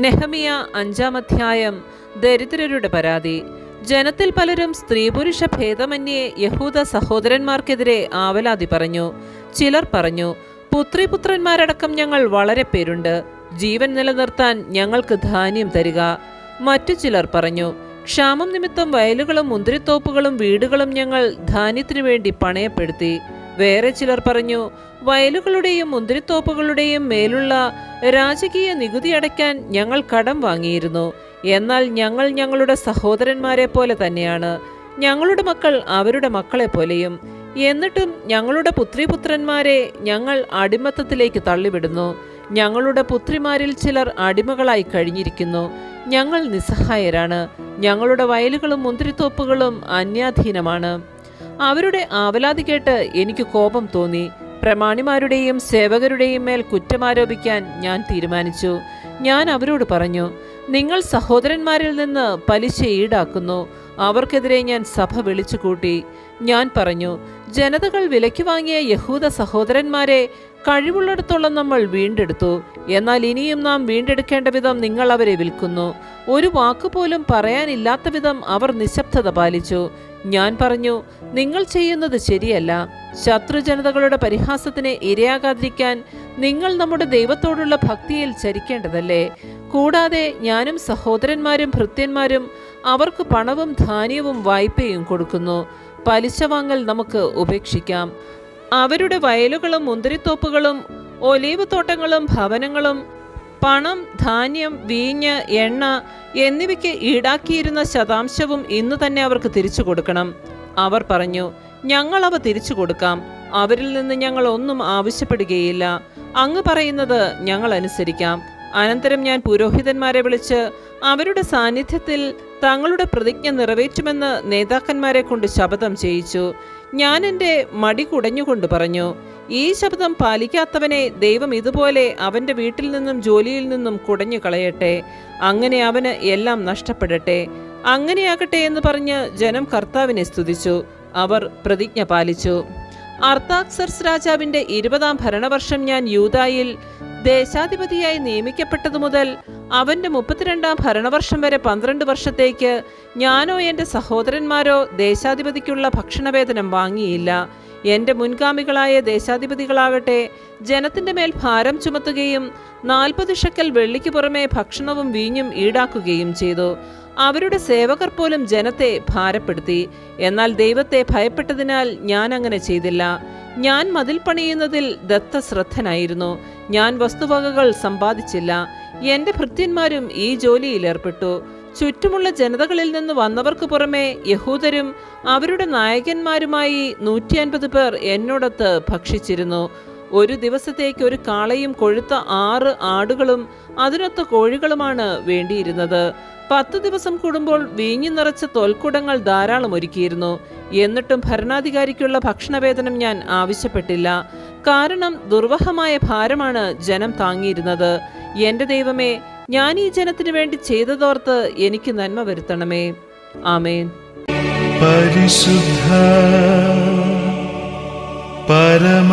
നെഹമിയ അഞ്ചാം അധ്യായം ദരിദ്രരുടെ പരാതി. ജനത്തിൽ പലരും സ്ത്രീ പുരുഷ ഭേദമന്യേ യഹൂദ സഹോദരന്മാർക്കെതിരെ ആവലാതി പറഞ്ഞു. ചിലർ പറഞ്ഞു പുത്രിപുത്രന്മാരടക്കം ഞങ്ങൾ വളരെ പേരുണ്ട്. ജീവൻ നിലനിർത്താൻ ഞങ്ങൾക്ക് ധാന്യം തരിക. മറ്റു ചിലർ പറഞ്ഞു ക്ഷാമം നിമിത്തം വയലുകളും മുന്തിരിത്തോപ്പുകളും വീടുകളും ഞങ്ങൾ ധാന്യത്തിനു വേണ്ടി പണയപ്പെടുത്തി. വേറെ ചിലർ പറഞ്ഞു വയലുകളുടെയും മുന്തിരിത്തോപ്പുകളുടെയും മേലുള്ള രാജകീയ നികുതി അടയ്ക്കാൻ ഞങ്ങൾ കടം വാങ്ങിയിരുന്നു. എന്നാൽ ഞങ്ങൾ ഞങ്ങളുടെ സഹോദരന്മാരെ പോലെ തന്നെയാണ്. ഞങ്ങളുടെ മക്കൾ അവരുടെ മക്കളെ പോലെയും. എന്നിട്ടും ഞങ്ങളുടെ പുത്രിപുത്രന്മാരെ ഞങ്ങൾ അടിമത്തത്തിലേക്ക് തള്ളിവിടുന്നു. ഞങ്ങളുടെ പുത്രിമാരിൽ ചിലർ അടിമകളായി കഴിഞ്ഞിരിക്കുന്നു. ഞങ്ങൾ നിസ്സഹായരാണ്. ഞങ്ങളുടെ വയലുകളും മുന്തിരിത്തോപ്പുകളും അന്യാധീനമാണ്. അവരുടെ ആവലാതി കേട്ട് എനിക്ക് കോപം തോന്നി. പ്രമാണിമാരുടെയും സേവകരുടെയും മേൽ കുറ്റമാരോപിക്കാൻ ഞാൻ തീരുമാനിച്ചു. ഞാൻ അവരോട് പറഞ്ഞു നിങ്ങൾ സഹോദരന്മാരിൽ നിന്ന് പലിശ ഈടാക്കുന്നു. അവർക്കെതിരെ ഞാൻ സഭ വിളിച്ചു കൂട്ടി ഞാൻ പറഞ്ഞു ജനതകൾ വിലയ്ക്ക് വാങ്ങിയ യഹൂദ സഹോദരന്മാരെ കഴിവുള്ളിടത്തോളം നമ്മൾ വീണ്ടെടുത്തു. എന്നാൽ ഇനിയും നാം വീണ്ടെടുക്കേണ്ട വിധം നിങ്ങൾ അവരെ വിൽക്കുന്നു. ഒരു വാക്കുപോലും പറയാനില്ലാത്ത വിധം അവർ നിശബ്ദത പാലിച്ചു. ഞാൻ പറഞ്ഞു നിങ്ങൾ ചെയ്യുന്നത് ശരിയല്ല. ശത്രുജനതകളുടെ പരിഹാസത്തിന് ഇരയാകാതിരിക്കാൻ നിങ്ങൾ നമ്മുടെ ദൈവത്തോടുള്ള ഭക്തിയിൽ ചരിക്കേണ്ടതല്ലേ? കൂടാതെ ഞാനും സഹോദരന്മാരും ഭൃത്യന്മാരും അവർക്ക് പണവും ധാന്യവും വായ്പയും കൊടുക്കുന്നു. പലിശ വാങ്ങൽ നമുക്ക് ഉപേക്ഷിക്കാം. അവരുടെ വയലുകളും മുന്തിരിത്തോപ്പുകളും ഒലീവ് തോട്ടങ്ങളും ഭവനങ്ങളും പണം ധാന്യം വീഞ്ഞ് എണ്ണ എന്നിവയ്ക്ക് ഈടാക്കിയിരുന്ന ശതാംശവും ഇന്ന് തന്നെ അവർക്ക് തിരിച്ചു കൊടുക്കണം. അവർ പറഞ്ഞു ഞങ്ങൾ അവ തിരിച്ചു കൊടുക്കാം. അവരിൽ നിന്ന് ഞങ്ങൾ ഒന്നും ആവശ്യപ്പെടുകയില്ല. അങ്ങ് പറയുന്നത് ഞങ്ങൾ അനുസരിക്കാം. അനന്തരം ഞാൻ പുരോഹിതന്മാരെ വിളിച്ച് അവരുടെ സാന്നിധ്യത്തിൽ തങ്ങളുടെ പ്രതിജ്ഞ നിറവേറ്റുമെന്ന് നേതാക്കന്മാരെ കൊണ്ട് ശപഥം ചെയ്യിച്ചു. ഞാൻ എന്റെ മടി കുടഞ്ഞുകൊണ്ട് പറഞ്ഞു ഈ ശബ്ദം പാലിക്കാത്തവനെ ദൈവം ഇതുപോലെ അവന്റെ വീട്ടിൽ നിന്നും ജോലിയിൽ നിന്നും കുടഞ്ഞു കളയട്ടെ. അങ്ങനെ അവന് എല്ലാം നഷ്ടപ്പെടട്ടെ. അങ്ങനെയാകട്ടെ എന്ന് പറഞ്ഞ് ജനം കർത്താവിനെ സ്തുതിച്ചു. അവർ പ്രതിജ്ഞ പാലിച്ചു. അർത്താക്സർസ് രാജാവിന്റെ ഇരുപതാം ഭരണവർഷം ഞാൻ യൂതായിൽ ദേശാധിപതിയായി നിയമിക്കപ്പെട്ടതു മുതൽ അവന്റെ മുപ്പത്തിരണ്ടാം ഭരണവർഷം വരെ പന്ത്രണ്ട് വർഷത്തേക്ക് ഞാനോ എന്റെ സഹോദരന്മാരോ ദേശാധിപതിക്കുള്ള ഭക്ഷണവേതനം വാങ്ങിയില്ല. എന്റെ മുൻഗാമികളായ ദേശാധിപതികളാകട്ടെ ജനത്തിന്റെ മേൽ ഭാരം ചുമത്തുകയും നാൽപ്പത് ഷക്കൽ വെള്ളിക്ക് പുറമെ ഭക്ഷണവും വീഞ്ഞും ഈടാക്കുകയും ചെയ്തു. അവരുടെ സേവകർ പോലും ജനത്തെ ഭാരപ്പെടുത്തി. എന്നാൽ ദൈവത്തെ ഭയപ്പെട്ടതിനാൽ ഞാൻ അങ്ങനെ ചെയ്തില്ല. ഞാൻ മതിൽ പണിയുന്നതിൽ ദത്തശ്രദ്ധനായിരുന്നു. ഞാൻ വസ്തുവകകൾ സമ്പാദിച്ചില്ല. എന്റെ ഭൃത്യന്മാരും ഈ ജോലിയിൽ ഏർപ്പെട്ടു. ചുറ്റുമുള്ള ജനതകളിൽ നിന്ന് വന്നവർക്ക് പുറമെ യഹൂദരും അവരുടെ നായകന്മാരുമായി നൂറ്റി അൻപത് പേർ എന്നോടൊത്ത് ഭക്ഷിച്ചിരുന്നു. ഒരു ദിവസത്തേക്ക് ഒരു കാളയും കൊഴുത്ത ആറ് ആടുകളും അതിനൊത്ത കോഴികളുമാണ് വേണ്ടിയിരുന്നത്. പത്ത് ദിവസം കൂടുമ്പോൾ വീഞ്ഞു നിറച്ച തോൽക്കുടങ്ങൾ ധാരാളം ഒരുക്കിയിരുന്നു. എന്നിട്ടും ഭരണാധികാരിക്കുള്ള ഭക്ഷണവേതനം ഞാൻ ആവശ്യപ്പെട്ടില്ല. കാരണം ദുർവഹമായ ഭാരമാണ് ജനം താങ്ങിയിരുന്നത്. എന്റെ ദൈവമേ ഞാൻ ഈ ജനത്തിനു വേണ്ടി ചെയ്തതോർത്ത് എനിക്ക് നന്മ വരുത്തണമേ. ആമേൻ. പരിശുദ്ധ പരമ